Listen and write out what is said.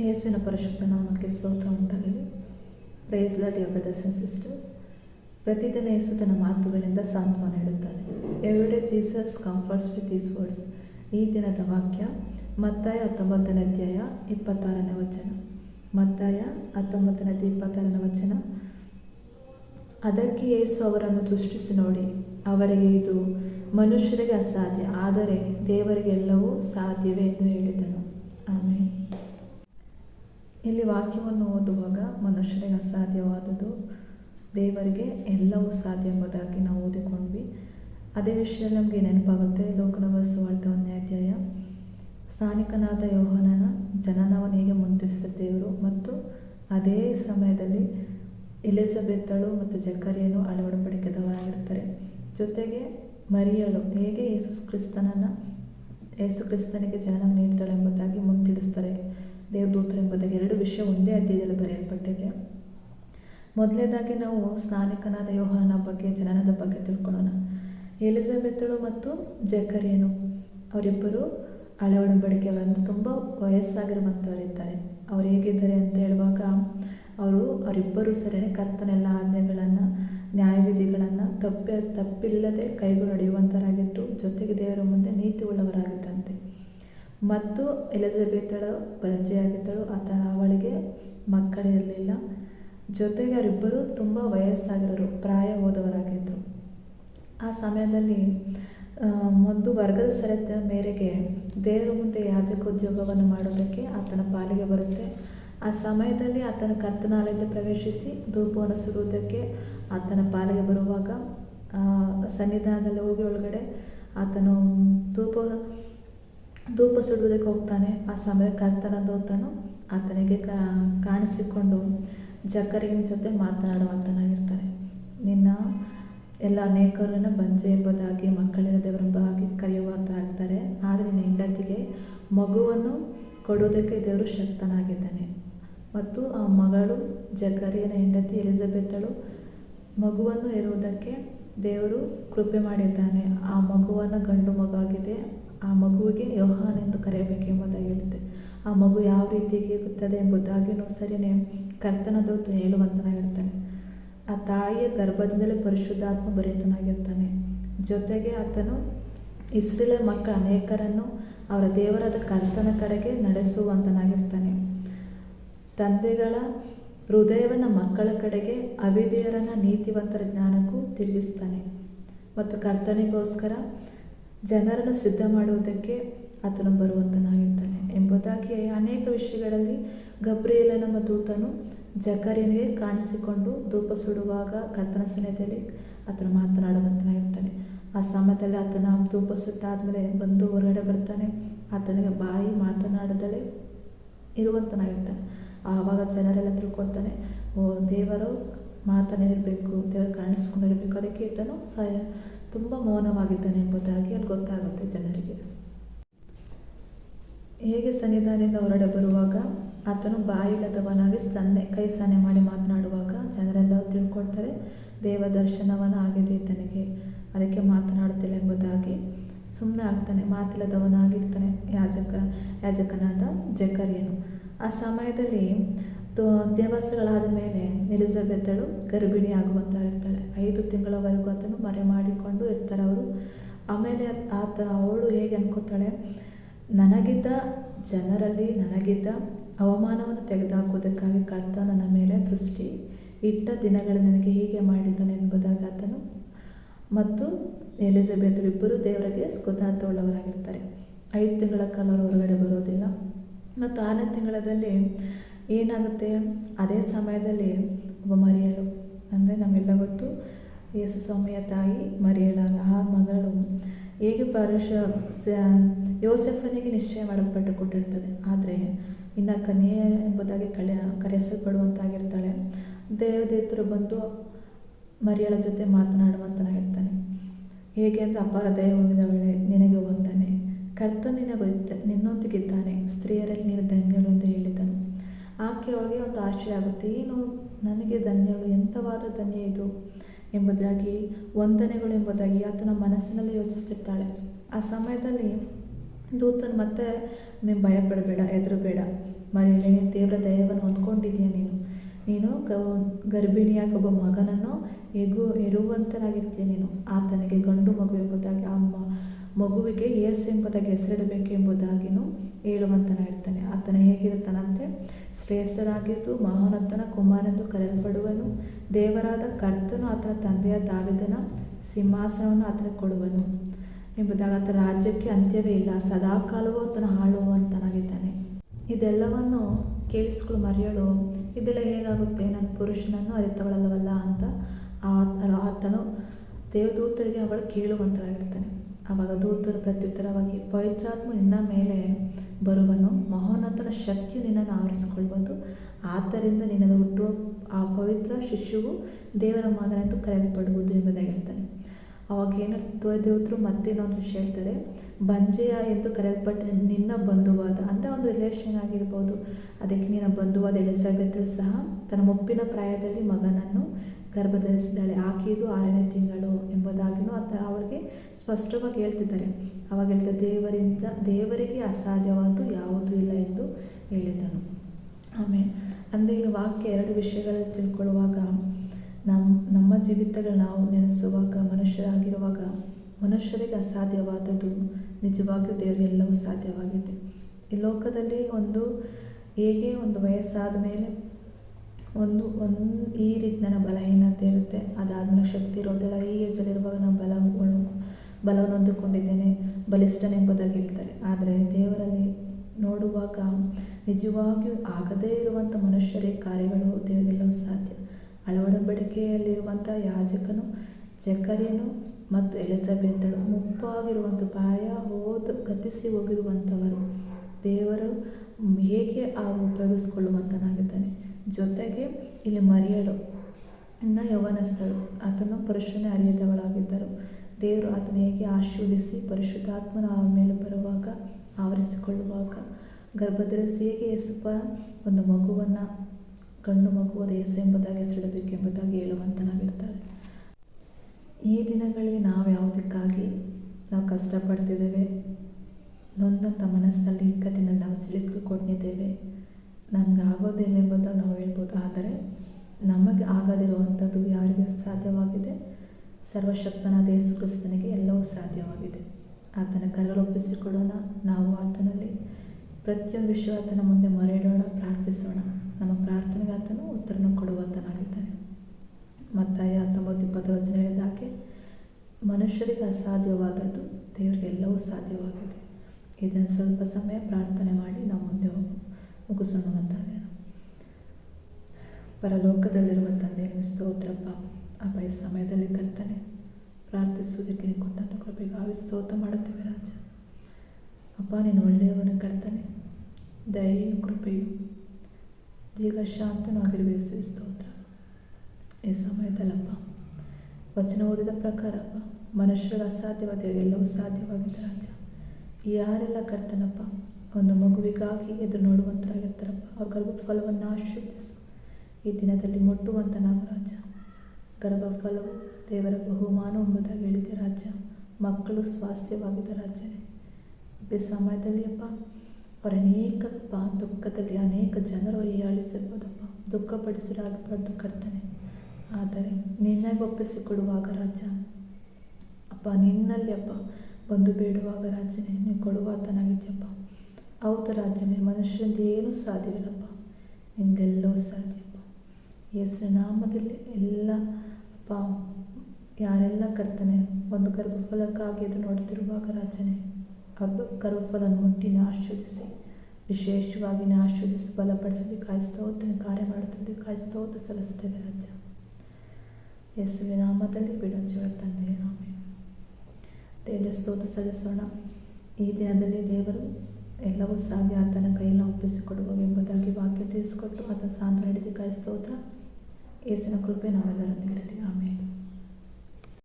ಯೇಸುವಿನ ಪರಿಶುದ್ಧ ನಾಮಕ್ಕೆ ಸ್ತೋತ್ರ ಉಂಟಾಗಲಿ ಪ್ರೈಸ್ ಲಾಟ್ ಯೋಗ ಆ್ಯಂಡ್ ಸಿಸ್ಟರ್ಸ್ ಪ್ರತಿದಿನ ಯೇಸು ತನ್ನ ಮಾತುಗಳಿಂದ ಸಾಂತ್ವನ ನೀಡುತ್ತಾನೆ everyday Jesus comforts with these words ಈ ದಿನದ ವಾಕ್ಯ ಮತ್ತಾಯ ಹತ್ತೊಂಬತ್ತನೇ ಅಧ್ಯಾಯ ಇಪ್ಪತ್ತಾರನೇ ವಚನ ಮತ್ತಾಯ ಹತ್ತೊಂಬತ್ತನೇ ಇಪ್ಪತ್ತಾರನೇ ವಚನ ಅದಕ್ಕೆ ಯೇಸು ಅವರನ್ನು ದೃಷ್ಟಿಸಿ ನೋಡಿ ಅವರಿಗೆ ಇದು ಮನುಷ್ಯರಿಗೆ ಅಸಾಧ್ಯ ಆದರೆ ದೇವರಿಗೆಲ್ಲವೂ ಸಾಧ್ಯವೇ ಎಂದು ಹೇಳಿದನು ಇಲ್ಲಿ ವಾಕ್ಯವನ್ನು ಓದುವಾಗ ಮನುಷ್ಯರಿಗೆ ಅಸಾಧ್ಯವಾದದ್ದು ದೇವರಿಗೆ ಎಲ್ಲವೂ ಸಾಧ್ಯ ಎಂಬುದಾಗಿ ನಾವು ಓದಿಕೊಂಡ್ವಿ. ಅದೇ ವಿಷಯದಲ್ಲಿ ನಮಗೆ ನೆನಪಾಗುತ್ತೆ ಲೋಕನವ ಸುವಾರ್ಥ ಒಂದನೇ ಅಧ್ಯಾಯ. ಸ್ಥಾನಿಕನಾದ ಯೋಹನನ ಜನನವನ್ನು ಹೇಗೆ ಮುಂತಿರಿಸಿದ ದೇವರು ಮತ್ತು ಅದೇ ಸಮಯದಲ್ಲಿ ಎಲಿಜಬೆತ್ತಳು ಮತ್ತು ಜಕರಿಯನು ಅಳವಡಿಕೆದವರಾಗಿರ್ತಾರೆ ಜೊತೆಗೆ ಮರಿಯಳು ಹೇಗೆ ಯೇಸು ಕ್ರಿಸ್ತನನ್ನು, ಯೇಸು ಕ್ರಿಸ್ತನಿಗೆ ಜನನ ನೀಡ್ತಾಳೆ ಎಂಬುದಾಗಿ ಮುಂತಿಳಿಸ್ತಾರೆ ದೇವದೂತರು ಎಂಬುದಾಗಿ ಎರಡು ವಿಷಯ ಒಂದೇ ಅಧ್ಯಾಯದಲ್ಲಿ ಬರೆಯಲ್ಪಟ್ಟಿದೆ. ಮೊದಲನೇದಾಗಿ ನಾವು ಸ್ನಾನಿಕನಾದ ಯೋಹನ ಬಗ್ಗೆ, ಜನನದ ಬಗ್ಗೆ ತಿಳ್ಕೊಳ್ಳೋಣ. ಎಲಿಜಬೆತ್ತಳು ಮತ್ತು ಜಕರಿಯನು ಅವರಿಬ್ಬರು ಹಳೆ ಒಡಂಬಡಿಕೆ ಬಂದು ತುಂಬ ವಯಸ್ಸಾಗಿರುವಂಥವರಿದ್ದಾರೆ. ಅವ್ರು ಹೇಗಿದ್ದಾರೆ ಅಂತ ಹೇಳುವಾಗ ಅವರು ಅವರಿಬ್ಬರೂ ಸರಿಯೇ ಕರ್ತನೆಲ್ಲ ಆಜ್ಞೆಗಳನ್ನು, ನ್ಯಾಯವಿಧಿಗಳನ್ನು ತಪ್ಪೆ ತಪ್ಪಿಲ್ಲದೆ ಕೈಗೂ ನಡೆಯುವಂಥರಾಗಿದ್ದರು ಜೊತೆಗೆ ದೇವರ ಮುಂದೆ ನೀತಿ ಉಳ್ಳವರಾಗಿದ್ದಂತೆ ಮತ್ತು ಎಲಿಜಬೆತ್ತಳು ಪರಿಚಯಾಗಿದ್ದಳು ಆತ ಅವಳಿಗೆ ಮಕ್ಕಳಿರಲಿಲ್ಲ ಜೊತೆಗೆ ಅವರಿಬ್ಬರು ತುಂಬ ವಯಸ್ಸಾಗಿರೋರು ಪ್ರಾಯ ಹೋದವರಾಗಿದ್ದರು. ಆ ಸಮಯದಲ್ಲಿ ಒಂದು ವರ್ಗದ ಸರತ ಮೇರೆಗೆ ದೇವರ ಮುಂದೆ ಯಾಜಕೋದ್ಯೋಗವನ್ನು ಮಾಡೋದಕ್ಕೆ ಆತನ ಪಾಲಿಗೆ ಬರುತ್ತೆ. ಆ ಸಮಯದಲ್ಲಿ ಆತನ ಕರ್ತನಾಲಯದಲ್ಲಿ ಪ್ರವೇಶಿಸಿ ಧೂಪವನ್ನು ಸುಡುವುದಕ್ಕೆ ಆತನ ಪಾಲಿಗೆ ಬರುವಾಗ ಸನ್ನಿಧಾನದಲ್ಲಿ ಹೋಗಿ ಒಳಗಡೆ ಆತನು ಧೂಪ ಧೂಪ ಸುಡುವುದಕ್ಕೆ ಹೋಗ್ತಾನೆ. ಆ ಸಮಯ ಕರ್ತನ ದೋತನು ಆತನಿಗೆ ಕಾಣಿಸಿಕೊಂಡು ಜಕರಿಯನ ಜೊತೆ ಮಾತನಾಡುವಂತನಾಗಿರ್ತಾನೆ ನಿನ್ನ ಎಲ್ಲ ಅನೇಕರನ್ನು ಬಂಜೆ ಎಂಬುದಾಗಿ ಮಕ್ಕಳಿನ ದೇವರೆಂಬುದಾಗಿ ಕರೆಯುವಂತ ಕರೆಯುವಂತಾಗ್ತಾರೆ. ಆದರೆ ನಿನ್ನ ಹೆಂಡತಿಗೆ ಮಗುವನ್ನು ಕೊಡುವುದಕ್ಕೆ ದೇವರು ಶಕ್ತನಾಗಿದ್ದಾನೆ. ಮತ್ತು ಆ ಮಗಳು ಜಕರಿಯನ ಹೆಂಡತಿ ಎಲಿಜಬೆತ್ತಳು ಮಗುವನ್ನು ಇರುವುದಕ್ಕೆ ದೇವರು ಕೃಪೆ ಮಾಡಿದ್ದಾನೆ. ಆ ಮಗುವನ್ನು ಗಂಡು ಮಗುವಾಗಿದೆ ಆ ಮಗುವಿಗೆ ಯೋಹಾನ್ ಎಂದು ಕರೆಯಬೇಕೆಂಬುದಾಗಿರುತ್ತೆ ಆ ಮಗು ಯಾವ ರೀತಿಯಾಗಿ ಇರುತ್ತದೆ ಎಂಬುದಾಗಿಯೂ ಸರಿಯೇ ಕರ್ತನ ದೂತ ಹೇಳುವಂತನಾಗಿರ್ತಾನೆ ಆ ತಾಯಿಯ ಗರ್ಭದಿಂದಲೇ ಪರಿಶುದ್ಧಾತ್ಮ ಭರಿತನಾಗಿರ್ತಾನೆ ಜೊತೆಗೆ ಆತನು ಇಸ್ರೇಲ ಮಕ್ಕಳ ಅನೇಕರನ್ನು ಅವರ ದೇವರಾದ ಕರ್ತನ ಕಡೆಗೆ ನಡೆಸುವಂತನಾಗಿರ್ತಾನೆ. ತಂದೆಗಳ ಹೃದಯವನ್ನು ಮಕ್ಕಳ ಕಡೆಗೆ ಅವಿದೇಯರನ್ನ ನೀತಿವಂತರ ಜ್ಞಾನಕ್ಕೂ ತಿರುಗಿಸ್ತಾನೆ. ಮತ್ತು ಕರ್ತನಿಗೋಸ್ಕರ ಜನರನ್ನು ಸಿದ್ಧ ಮಾಡುವುದಕ್ಕೆ ಆತನು ಬರುವಂತನಾಗಿರ್ತಾನೆ ಎಂಬುದಾಗಿ ಅನೇಕ ವಿಷಯಗಳಲ್ಲಿ ಗಬ್ರಿಯಲ ನಮ್ಮ ದೂತನು ಜಕರಿಯನಿಗೆ ಕಾಣಿಸಿಕೊಂಡು ಧೂಪ ಸುಡುವಾಗ ಕರ್ತನ ಸನ್ನಿಧಿಯಲ್ಲಿ ಆತನು ಮಾತನಾಡುವಂತನಾಗಿರ್ತಾನೆ. ಆ ಸಮಯದಲ್ಲಿ ಆತನ ಧೂಪ ಸುಟ್ಟಾದಮೇಲೆ ಬಂದು ಹೊರಗಡೆ ಬರ್ತಾನೆ. ಆತನಿಗೆ ಬಾಯಿ ಮಾತನಾಡದಲೇ ಇರುವಂತನಾಗಿರ್ತಾನೆ. ಆವಾಗ ಜನರೆಲ್ಲ ತಿಳ್ಕೊಳ್ತಾನೆ, ಓ ದೇವರು ಮಾತನಾಡಿರಬೇಕು ದೇವರು ಕಾಣಿಸ್ಕೊಂಡಿರಬೇಕು, ಅದಕ್ಕೆ ಈತನು ಸ ತುಂಬ ಮೌನವಾಗಿದ್ದಾನೆ ಎಂಬುದಾಗಿ ಅಲ್ಲಿ ಗೊತ್ತಾಗುತ್ತೆ ಜನರಿಗೆ. ಹೇಗೆ ಸನ್ನಿಧಾನದಿಂದ ಹೊರಡೆ ಬರುವಾಗ ಆತನು ಬಾಯಿಲದವನಾಗಿ ಸನ್ನೆ, ಕೈ ಸನ್ನೆ ಮಾಡಿ ಮಾತನಾಡುವಾಗ ಜನರೆಲ್ಲ ತಿಳ್ಕೊಳ್ತಾರೆ ದೇವ ದರ್ಶನವನ್ನು ಆಗಿದೆ ತನಗೆ, ಅದಕ್ಕೆ ಮಾತನಾಡುತ್ತಿಲ್ಲ ಎಂಬುದಾಗಿ. ಸುಮ್ಮನೆ ಆಗ್ತಾನೆ, ಮಾತಿಲ್ಲದವನಾಗಿರ್ತಾನೆ ಯಾಜಕ, ಯಾಜಕನಾದ ಜಕರಿಯನು. ಆ ಸಮಯದಲ್ಲಿ ದಿವಸಗಳಾದ ಮೇಲೆ ಎಲಿಜಬೆತ್ತಳು ಗರ್ಭಿಣಿ ಇರ್ತಾಳೆ. ಐದು ತಿಂಗಳವರೆಗೂ ಆತನು ಮರೆ ಮಾಡಿಕೊಂಡು ಇರ್ತಾರೆ ಅವರು ಆಮೇಲೆ ಆತ, ಅವಳು ಹೇಗೆ ಅನ್ಕೋತಾಳೆ? ನನಗಿದ್ದ ಜನರಲ್ಲಿ ನನಗಿದ್ದ ಅವಮಾನವನ್ನು ತೆಗೆದುಹಾಕುವುದಕ್ಕಾಗಿ ಕರ್ತ ನನ್ನ ಮೇಲೆ ದೃಷ್ಟಿ ಇಟ್ಟ ದಿನಗಳು ನನಗೆ ಹೀಗೆ ಮಾಡಿದ್ದಾನೆ ಎಂಬುದಾಗಿ ಆತನು. ಮತ್ತು ಎಲಿಜಬೆತ್ ಇಬ್ಬರು ದೇವರಿಗೆ ಉಳ್ಳವರಾಗಿರ್ತಾರೆ ಐದು ತಿಂಗಳ ಕಾಲ ಅವರು ಹೊರಗಡೆ ಬರೋದಿಲ್ಲ ಮತ್ತು ಆರನೇ ತಿಂಗಳಲ್ಲಿ ಏನಾಗುತ್ತೆ? ಅದೇ ಸಮಯದಲ್ಲಿ ಒಬ್ಬ ಮರಿಯಳು, ಅಂದರೆ ನಮಗೆಲ್ಲ ಗೊತ್ತು, ಯೇಸು ಸ್ವಾಮಿಯ ತಾಯಿ ಮರಿಯಳಾಗ ಆ ಮಗಳು ಹೇಗೆ ಪರುಷ ಯೋಸೆಫನಿಗೆ ನಿಶ್ಚಯ ಮಾಡಲ್ಪಟ್ಟು ಕೊಟ್ಟಿರ್ತದೆ ಆದರೆ ಇನ್ನು ಕನ್ಯೆ ಎಂಬುದಾಗಿ ಕಳೆ, ಕರೆಸಲ್ಪಡುವಂತಾಗಿರ್ತಾಳೆ. ದೇವದೇತರು ಬಂದು ಮರಿಯಳ ಜೊತೆ ಮಾತನಾಡುವಂತನಾಗಿರ್ತಾನೆ ಹೇಗೆ ಅಂತ ಅಪಾರ ದಯ ಹೊಂದಿದವಳೆ ನಿನಗೆ ಒಂದನೆ ಕರ್ತ ನಿನಗೊತ್ತ ನಿನ್ನೊಂದಿಗಿದ್ದಾನೆ. ಸ್ತ್ರೀಯರಲ್ಲಿ ನೀನು ಧನ್ಯಳು ಅಂತ ಹೇಳಿದನು. ಆಕೆ ಅವಳಿಗೆ ಒಂದು ಆಶ್ಚರ್ಯ ಆಗುತ್ತೆ. ಏನು? ನನಗೆ ಧನ್ಯಗಳು ಎಂಥವಾದ ಧನ್ಯ ಇದು? ಎಂಬುದಾಗಿ, ವಂದನೆಗಳು ಎಂಬುದಾಗಿ ಆತನ ಮನಸ್ಸಿನಲ್ಲಿ ಯೋಚಿಸ್ತಿರ್ತಾಳೆ ಆ ಸಮಯದಲ್ಲಿ ದೂತನ್ ಮತ್ತೆ ನೀವು ಭಯಪಡಬೇಡ, ಹೆದರಬೇಡ. ಮರಿಯಳೆ ದೇವರ ದಯವನ್ನು ಹೊಂದ್ಕೊಂಡಿದ್ದೀಯ ನೀನು. ನೀನು ಗ, ಗರ್ಭಿಣಿಯಾಗಿ ಒಬ್ಬ ಮಗನನ್ನು ಎಗು, ಎರುವಂತನಾಗಿರ್ತೀಯ ನೀನು. ಆತನಿಗೆ ಗಂಡು ಮಗು ಎಂಬುದಾಗಿ ಆ ಮಗುವಿಗೆ ಯೇಸು ಎಂಬುದಾಗಿ ಹೆಸರಿಡಬೇಕೆಂಬುದಾಗಿಯೂ ಹೇಳುವಂತನ ಹೇಳುವಂತನಾಗಿರ್ತಾನೆ. ಆತನ ಹೇಗಿರುತ್ತಾನಂತೆ? ಶ್ರೇಷ್ಠರಾಗಿದ್ದು ಮಹೋನ್ನತನ ಕುಮಾರನೆಂದು ಕರೆಯಲ್ಪಡುವನು. ದೇವರಾದ ಕರ್ತನು ಆತನ ತಂದೆಯ ದಾವಿದನ ಸಿಂಹಾಸನವನ್ನು ಆತನ ಕೊಡುವನು ಎಂಬುದಾಗಿ ಆತನ ರಾಜ್ಯಕ್ಕೆ ಅಂತ್ಯವೇ ಇಲ್ಲ. ಸದಾಕಾಲವೂ ಆತನ ಹಾಳುವಂತನಾಗಿದ್ದಾನೆ ಇದೆಲ್ಲವನ್ನು ಕೇಳಿಸ್ಕೊಳ್ಳು ಮರೆಯಳು, ಇದೆಲ್ಲ ಹೇಗಾಗುತ್ತೆ? ನನ್ನ ಪುರುಷನನ್ನು ಅರಿತವಳಲ್ಲವಲ್ಲ ಅಂತ ಆತನು ದೇವದೂತರಿಗೆ ಅವಳು ಕೇಳುವಂತರಾಗಿರ್ತಾನೆ ಆವಾಗ ದೂತರು ಪ್ರತ್ಯುತ್ತರವಾಗಿ ಪವಿತ್ರಾತ್ಮ ನಿನ್ನ ಮೇಲೆ ಬರುವನು ಮಹೋನ್ನತನ ಶಕ್ತಿಯು ನಿನ್ನನ್ನು ಆವರಿಸಿಕೊಳ್ಬೋದು ಆದ್ದರಿಂದ ನಿನ್ನನ್ನು ಹುಟ್ಟುವ ಆ ಪವಿತ್ರ ಶಿಶುವು ದೇವರ ಮಗನೆಂದು ಕರೆಯಲ್ಪಡುವುದು ಎಂಬುದಾಗಿರ್ತಾನೆ ಅವಾಗ ಏನು ದೇವತರು ಇನ್ನೊಂದು ವಿಷಯ ಹೇಳ್ತಾರೆ? ಬಂಜೆಯ ಎಂದು ಕರೆಯಲ್ಪಟ್ಟ ನಿನ್ನ ಬಂಧುವಾದ, ಅಂದರೆ ಒಂದು ರಿಲೇಷನ್ ಆಗಿರ್ಬೋದು. ಅದಕ್ಕೆ ನಿನ್ನ ಬಂಧುವಾದ ಎಲಿಸಬೆತ್ತಳು ಸಹ ತನ್ನ ಮುಪ್ಪಿನ ಪ್ರಾಯದಲ್ಲಿ ಮಗನನ್ನು ಗರ್ಭಧರಿಸಿದ್ದಾಳೆ. ಆಕೆಯದು ಆರನೇ ತಿಂಗಳು ಎಂಬುದಾಗಿಯೂ ಅಥವಾ ಅವರಿಗೆ ಸ್ಪಷ್ಟವಾಗಿ ಹೇಳ್ತಿದ್ದಾರೆ. ಅವಾಗ ಹೇಳ್ತಾರೆ ದೇವರಿಂದ, ದೇವರಿಗೆ ಅಸಾಧ್ಯವಾದ್ದು ಯಾವುದೂ ಇಲ್ಲ ಎಂದು ಹೇಳಿದನು ಆಮೇಲೆ ಅಂದರೆ ಈ ವಾಕ್ಯ ಎರಡು ವಿಷಯಗಳಲ್ಲಿ ತಿಳ್ಕೊಳ್ಳುವಾಗ ನಮ್ಮ ನಮ್ಮ ಜೀವಿತಗಳು ನಾವು ನೆನೆಸುವಾಗ, ಮನುಷ್ಯರಾಗಿರುವಾಗ, ಮನುಷ್ಯರಿಗೆ ಅಸಾಧ್ಯವಾದದ್ದು ನಿಜವಾಗಿಯೂ ದೇವರೆಲ್ಲವೂ ಸಾಧ್ಯವಾಗಿದೆ. ಈ ಲೋಕದಲ್ಲಿ ಒಂದು, ಹೇಗೆ ಒಂದು ವಯಸ್ಸಾದ ಮೇಲೆ ಒಂದು ಒಂದು ಈ ರೀತಿ ನನ್ನ ಬಲಹೀನತೆ ಇರುತ್ತೆ, ಅದಾದ್ಮೇಲೆ ಶಕ್ತಿ ಇರೋದಿಲ್ಲ, ಈ ಏಜಲ್ಲಿರುವಾಗ ನಾವು ಬಲ ಬಲವನ್ನು ಹೊಂದಿಕೊಂಡಿದ್ದೇನೆ ಬಲಿಷ್ಠನೆಂಬುದಾಗಿ ಹೇಳ್ತಾರೆ ಆದರೆ ದೇವರಲ್ಲಿ ನೋಡುವಾಗ ನಿಜವಾಗಿಯೂ ಆಗದೇ ಇರುವಂಥ ಮನುಷ್ಯರೇ ಕಾರ್ಯಗಳು ದೇವರೆಲ್ಲವೂ ಸಾಧ್ಯ. ಅಳವಡಂಬಡಿಕೆಯಲ್ಲಿರುವಂಥ ಯಾಜಕನು, ಜಕರಿಯನು ಮತ್ತು ಎಲಿಜಬೆತ್ತಳು ಮುಪ್ಪಾಗಿರುವಂಥ ಪಾಯ ಹೋದ ಗತಿಸಿ ಹೋಗಿರುವಂಥವರು. ದೇವರು ಹೇಗೆ ಆ ಉಪಯೋಗಿಸ್ಕೊಳ್ಳುವಂತನಾಗಿದ್ದಾನೆ. ಜೊತೆಗೆ ಇಲ್ಲಿ ಮರಿಯಳು, ಇನ್ನ ಯೌವನಸ್ಥಳು. ಆತನು ಪುರುಷನೇ ಅರಿಯದವಳಾಗಿದ್ದರು. ದೇವರು ಆತನ ಹೇಗೆ ಆಶೀರ್ವದಿಸಿ ಪರಿಶುದ್ಧಾತ್ಮನ ಮೇಲೆ ಬರುವಾಗ ಆವರಿಸಿಕೊಳ್ಳುವಾಗ ಗರ್ಭಧರಿಸಿ ಹೇಗೆ ಯೇಸುಪ ಒಂದು ಮಗುವನ್ನು, ಗಂಡು ಮಗುವಾದ ಯೇಸು ಎಂಬುದಾಗಿ ಹೇಳುವಂತನಾಗಿರ್ತಾರೆ ಈ ದಿನಗಳಿಗೆ ನಾವು ಯಾವುದಕ್ಕಾಗಿ ನಾವು ಕಷ್ಟಪಡ್ತಿದ್ದೇವೆ? ನೊಂದಂಥ ಮನಸ್ಸಿನಲ್ಲಿ ಇಕ್ಕಟ್ಟಿನಲ್ಲಿ ನಾವು ಸಿಲುಕಿಕೊಂಡಿದ್ದೇವೆ? ನಮ್ಗೆ ಆಗೋದಿಲ್ಲ ನಾವು ಹೇಳ್ಬೋದು. ಆದರೆ ನಮಗೆ ಆಗದಿರುವಂಥದ್ದು ಯಾರಿಗೆ ಸಾಧ್ಯವಾಗಿದೆ? ಸರ್ವಶಕ್ತನಾದ ಯೇಸು ಕ್ರಿಸ್ತನಿಗೆ ಎಲ್ಲವೂ ಸಾಧ್ಯವಾಗಿದೆ. ಆತನ ಕರಗಳೊಪ್ಪಿಸಿಕೊಳ್ಳೋಣ ನಾವು ಆತನಲ್ಲಿ ಪ್ರತಿಯೊಂದು ವಿಷಯ ಆತನ ಮುಂದೆ ಮೊರೆಯಿಡೋಣ, ಪ್ರಾರ್ಥಿಸೋಣ. ನಮ್ಮ ಪ್ರಾರ್ಥನೆಗೆ ಆತನು ಉತ್ತರನ ಕೊಡುವಂತನಾಗಿದ್ದಾನೆ. ಮತ್ತಾಯ ಹತ್ತೊಂಬತ್ತು ಇಪ್ಪತ್ತು ವಚನ ಹೇಳಿದಾಗೆ ಮನುಷ್ಯರಿಗೆ ಅಸಾಧ್ಯವಾದದ್ದು ದೇವರಿಗೆ ಎಲ್ಲವೂ ಸಾಧ್ಯವಾಗಿದೆ. ಇದನ್ನು ಸ್ವಲ್ಪ ಸಮಯ ಪ್ರಾರ್ಥನೆ ಮಾಡಿ ನಾವು ಮುಂದೆ ಮುಗಿಸೋಣ ಅಂತಾನೆ ಪರಲೋಕದಲ್ಲಿರುವ ತಂದೆ ಸ್ತೋತ್ರಪ್ಪ ಅಪ್ಪ ಈ ಸಮಯದಲ್ಲಿ ಕರ್ತಾನೆ, ಪ್ರಾರ್ಥಿಸುವುದಕ್ಕೆ ಕೊಟ್ಟಂಥ ಆವಿ ಸ್ತೋತ್ರ ಮಾಡುತ್ತೇವೆ ರಾಜ. ಅಪ್ಪ ನೀನು ಒಳ್ಳೆಯವನು ಕರ್ತಾನೆ. ದಯೆಯು ಕೃಪೆಯು ದೀರ್ಘ ಶಾಂತನಾಗಿರುವೆ ಸ್ತೋತ್ರ. ಈ ಸಮಯದಲ್ಲಪ್ಪ, ವಚನ ಓದಿದ ಪ್ರಕಾರಪ್ಪ ಮನುಷ್ಯರಿಗೆ ಅಸಾಧ್ಯವಾದ ಎಲ್ಲವೂ ಸಾಧ್ಯವಾಗಿದೆ ರಾಜ. ಯಾರೆಲ್ಲ ಕರ್ತನಪ್ಪ, ಒಂದು ಮಗುವಿಗಾಗಿ ಎದುರು ನೋಡುವಂತರಾಗಿರ್ತಾರಪ್ಪ, ಅವ್ರ ಗರ್ಭಫಲವನ್ನು ಆಶೀರ್ವದಿಸು. ಈ ದಿನದಲ್ಲಿ ಮುಟ್ಟುವಂತನಾಗ ಗರ್ಭಫಲವು ದೇವರ ಬಹುಮಾನ ಎಂಬುದಾಗಿ ಹೇಳಿದೆ ರಾಜ್ಯ. ಮಕ್ಕಳು ಸ್ವಾಸ್ಥ್ಯವಾಗಿದ್ದ ರಾಜನೇ ಈ ಸಮಯದಲ್ಲಿ ಅಪ್ಪ, ಅವರ ಅನೇಕ ದುಃಖದಲ್ಲಿ ಅನೇಕ ಜನರು ಹೀಯಾಳಿಸಿರ್ಬೋದಪ್ಪ. ದುಃಖಪಡಿಸಿರಾಗಬಾರ್ದು ಕರ್ತನೆ. ಆದರೆ ನಿನ್ನಾಗಿ ಒಪ್ಪಿಸಿಕೊಡುವಾಗ ರಾಜ ಅಪ್ಪ, ನಿನ್ನಲ್ಲಿ ಅಪ್ಪ, ಬಂದು ಬೇಡುವಾಗ ರಾಜನೇ ನೀವು ಕೊಡುವಾತನಾಗಿದ್ಯಪ್ಪ ಹೌದು ರಾಜನೇ ಮನುಷ್ಯರಿಂದ ಏನೂ ಸಾಧ್ಯವಿಲ್ಲಪ್ಪ. ನಿಂದೆಲ್ಲವೂ ಸಾಧ್ಯಪ್ಪ. ಯೇಸು ನಾಮದಲ್ಲಿ ಎಲ್ಲ ಯಾರೆಲ್ಲ ಕರ್ತನೆ ಒಂದು ಗರ್ಭಫಲಕ್ಕಾಗಿ ಅದು ನೋಡುತ್ತಿರುವಾಗ ರಾಜನೇ ಅವರು ಗರ್ಭಫಲನ ಮುಟ್ಟಿನ ಆಶ್ರಯಿಸಿ ವಿಶೇಷವಾಗಿ ಆಶ್ರಯಿಸಿ ಬಲಪಡಿಸಿ ಕಾಯಿಸ್ತೋತನ, ಕಾರ್ಯ ಮಾಡುತ್ತದೆ ಕಾಯಿಸ್ತೋತ ಸಲ್ಲಿಸುತ್ತೇವೆ ರಾಜ ಯೇಸುವಿನ ನಾಮದಲ್ಲಿ ಬಿಡೋ ತಂದೆ ಆಮೇಲೆ ದೇವರ ಸ್ತೋತ್ರ ಸಲ್ಲಿಸೋಣ. ಈ ದಿನದಲ್ಲಿ ದೇವರು ಎಲ್ಲವೂ ಸಾಧ್ಯ ಆತನ ಕೈಯನ್ನು ಒಪ್ಪಿಸಿಕೊಡುವ ಎಂಬುದಾಗಿ ವಾಕ್ಯ ತಿಳಿಸಿಕೊಟ್ಟು ಆತನ ಸಾಂತ್ವನ ಹಿಡಿದು ಕಾಯಿಸ್ತೋತ್ರ ಯೇಸುವಿನ ಕೃಪೆ ನಾವೆಲ್ಲರೊಂದಿಗಿರಲಿ ಆಮೇಲೆ